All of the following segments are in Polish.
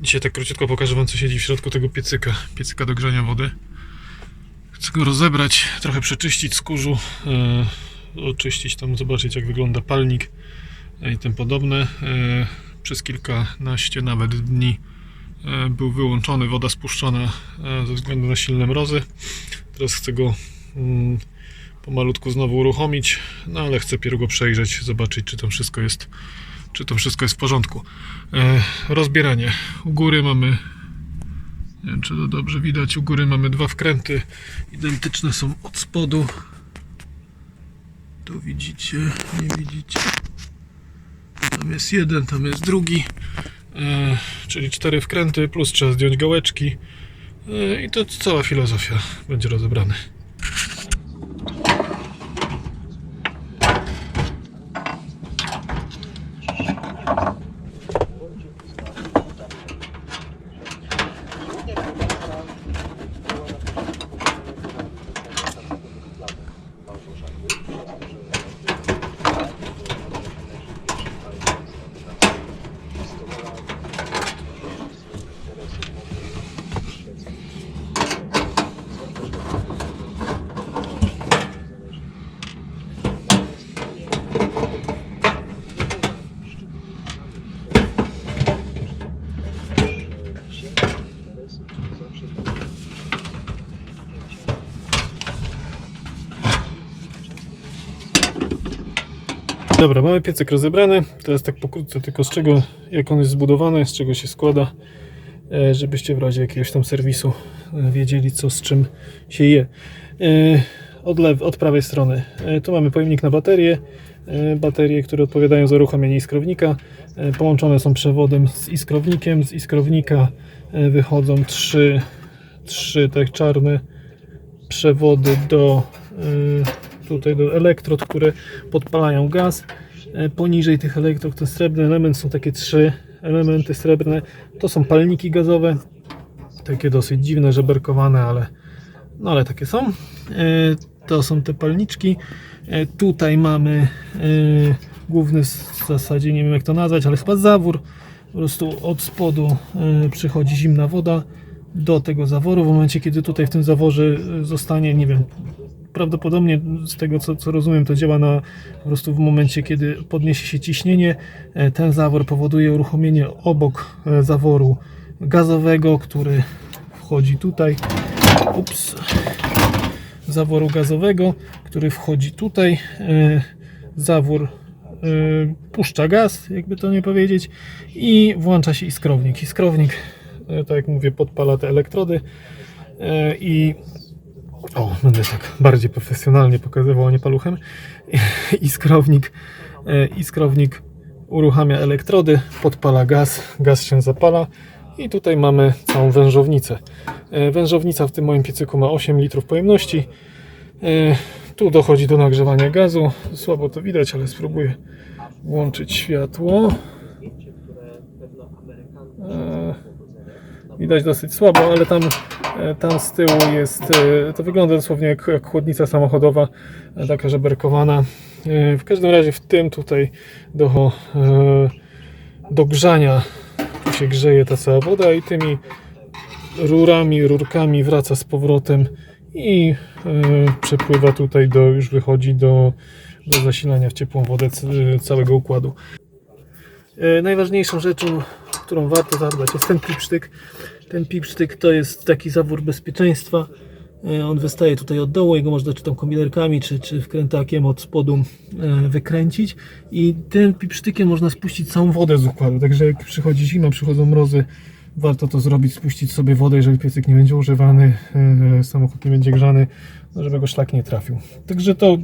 Dzisiaj tak króciutko pokażę Wam, co siedzi w środku tego piecyka, piecyka do grzania wody. Chcę go rozebrać, trochę przeczyścić z kurzu, e, oczyścić tam, zobaczyć jak wygląda palnik e, i tym podobne. E, przez kilkanaście nawet dni e, był wyłączony, woda spuszczona e, ze względu na silne mrozy. Teraz chcę go mm, pomalutku znowu uruchomić, no ale chcę pierw go przejrzeć, zobaczyć czy tam wszystko jest, czy to wszystko jest w porządku. E, rozbieranie. U góry mamy, nie wiem czy to dobrze widać, u góry mamy dwa wkręty, identyczne są od spodu. Tu widzicie, nie widzicie. Tam jest jeden, tam jest drugi. E, czyli cztery wkręty, plus trzeba zdjąć gałeczki. E, I to cała filozofia będzie rozebrana. Dobra, mamy piecyk rozebrany. Teraz tak pokrótce tylko z czego, jak on jest zbudowany, z czego się składa, e, żebyście w razie jakiegoś tam serwisu e, wiedzieli co z czym się je. E, Od, lew, od prawej strony tu mamy pojemnik na baterie, baterie, które odpowiadają za uruchomienie iskrownika. Połączone są przewodem z iskrownikiem. Z iskrownika wychodzą trzy, trzy tak czarne przewody do tutaj do elektrod, które podpalają gaz. E, Poniżej tych elektrod ten srebrny element są takie trzy elementy srebrne. To są palniki gazowe. Takie dosyć dziwne, żeberkowane, ale no ale takie są. E, To są te palniczki. E, Tutaj mamy główny w zasadzie nie wiem jak to nazwać, ale chyba zawór. Po prostu od spodu przychodzi zimna woda do tego zaworu. W momencie, kiedy tutaj w tym zaworze zostanie, nie wiem, prawdopodobnie z tego co, co rozumiem, to działa na po prostu w momencie, kiedy podniesie się ciśnienie. e, Ten zawór powoduje uruchomienie obok e, zaworu gazowego, który wchodzi tutaj. Ups. Zaworu gazowego, który wchodzi tutaj. E, Zawór puszcza gaz, jakby to nie powiedzieć, i włącza się iskrownik. Iskrownik, tak jak mówię, podpala te elektrody i o, będę tak bardziej profesjonalnie pokazywał, nie paluchem. Iskrownik, e, iskrownik uruchamia elektrody, podpala gaz, gaz się zapala i tutaj mamy całą wężownicę. E, Wężownica w tym moim piecyku ma 8 litrów pojemności. E, Tu dochodzi do nagrzewania gazu. Słabo to widać, ale spróbuję włączyć światło. Widać dosyć słabo, ale tam, e, tam z tyłu jest, e, to wygląda dosłownie jak, jak chłodnica samochodowa, e, taka żeberkowana. W każdym razie w tym tutaj do, do grzania tu się grzeje ta cała woda i tymi rurami, rurkami wraca z powrotem i przepływa tutaj do, już wychodzi do, do zasilania w ciepłą wodę całego układu. Najważniejszą rzeczą, którą warto zadbać jest ten pipsztyk. Ten pipsztyk to jest taki zawór bezpieczeństwa. E, On wystaje tutaj od dołu, jego można czy tam komilerkami, czy, czy wkrętakiem od spodu e, wykręcić i tym pipsztykiem można spuścić całą wodę z układu. Także jak przychodzi zima, przychodzą mrozy, warto to zrobić, spuścić sobie wodę, jeżeli piecyk nie będzie używany, e, samochód nie będzie grzany, no żeby go szlak nie trafił. Także to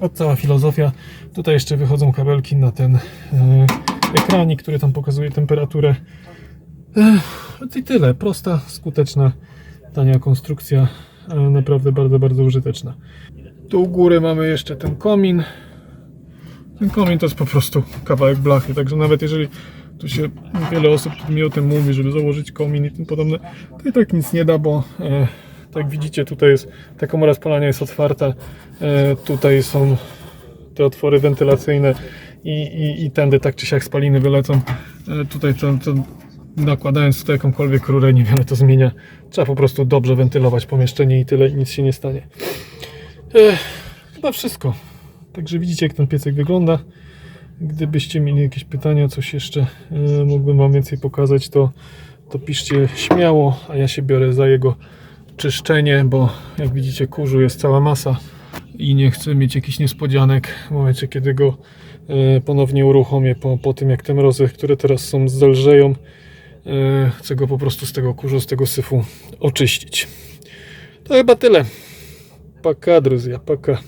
od cała filozofia. Tutaj jeszcze wychodzą kabelki na ten ekranik, który tam pokazuje temperaturę. E, I tyle. Prosta, skuteczna, tania konstrukcja. Naprawdę bardzo, bardzo użyteczna. Tu u góry mamy jeszcze ten komin. Ten komin to jest po prostu kawałek blachy, także nawet jeżeli tu się wiele osób mi o tym mówi, żeby założyć komin i tym podobne, to i tak nic nie da, bo e, tak widzicie tutaj jest, ta komora spalania jest otwarta, e, tutaj są te otwory wentylacyjne i, i, i tędy tak czy siak spaliny wylecą. E, tutaj to, to nakładając tutaj jakąkolwiek rurę, niewiele to zmienia. Trzeba po prostu dobrze wentylować pomieszczenie i tyle, i nic się nie stanie. Ech, chyba wszystko. Także widzicie, jak ten piecek wygląda. Gdybyście mieli jakieś pytania, coś jeszcze e, mógłbym Wam więcej pokazać, to, to piszcie śmiało, a ja się biorę za jego czyszczenie, bo jak widzicie, kurzu jest cała masa i nie chcę mieć jakichś niespodzianek w momencie, kiedy go ponownie uruchomię po, po tym, jak te mrozy, które teraz są, zelżeją. E, Chcę go po prostu z tego kurzu, z tego syfu oczyścić. To chyba tyle. Paka, druzja, paka.